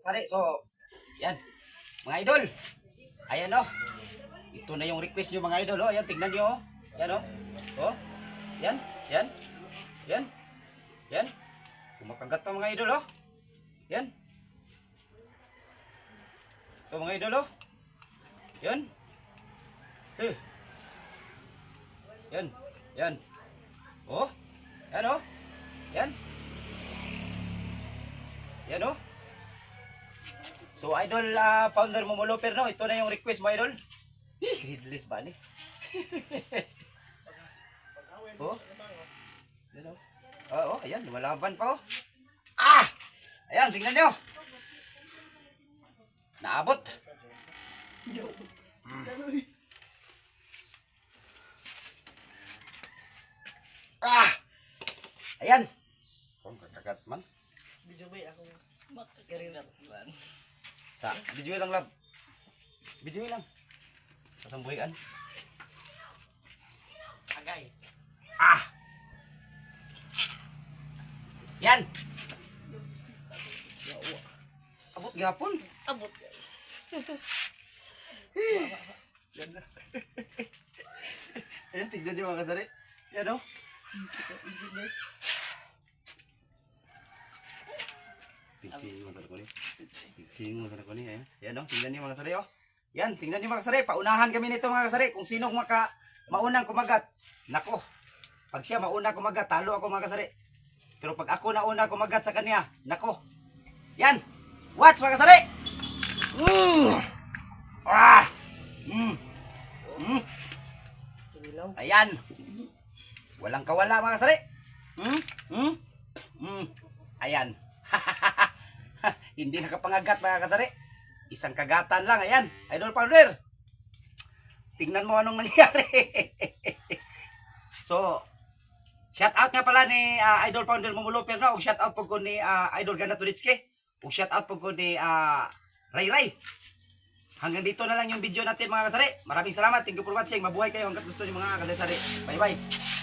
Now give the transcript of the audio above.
Sari, so, yan. Mga idol. Ayan o. Ito na yung request nyo mga idol. Oh. Yan, tignan nyo. Oh. Yan o. Oh. Yan, yan. Yan. Yan. Kumakagat pa mga idol. Oh. Yan. Ito mga idol. Oh. Yan. Eh. Yan. Yan. Oh. Yan oh. Yan. Yan oh. So idol ah, founder mo Moloper no, ito na yung request mo idol. Headless ba ni? oh. Yan oh. Ah, oh, ayan, lumalaban pa oh. Ah! Ayan, tingnan nyo. Naabot. Ah! Ayan. Kung kakagat man. Video ba ako makakirinat man. Sa video lang lab. Video lang. Sa sambuhian. Agay. Ah! Yan. Abot gapon. Abot. Yan na. Ayan, tignan niyo mga kasari. Yan oh. o. Pigsing mo sa ko ni. Pigsing mo sa ko ni. Ayan, yan o. Tingnan niyo mga kasari o. Yan, tingnan niyo mga kasari. Paunahan kami nito mga kasari. Kung sino maka maunang kumagat. Nako. Pag siya mauna kumagat, talo ako mga kasari. Pero pag ako nauna kumagat sa kanya, nako. Yan. Watch mga kasari. Mm. Ah. Mm. Mm. Ayan. Walang kawala mga sari. Hmm? Hmm? Hmm. Ayan. Hindi nakapangagat mga kasari. Isang kagatan lang. Ayan. Idol Founder. Tingnan mo anong nangyari. so, shout out nga pala ni ah, Idol Founder Mumuloper no. O shout out po ko ni ah, Idol Gana Turitske. O shout out po ko ni ah, Ray Ray. Hanggang dito na lang yung video natin mga kasari. Maraming salamat. Thank you for watching. Mabuhay kayo hanggat gusto niyo mga kasari. Bye bye.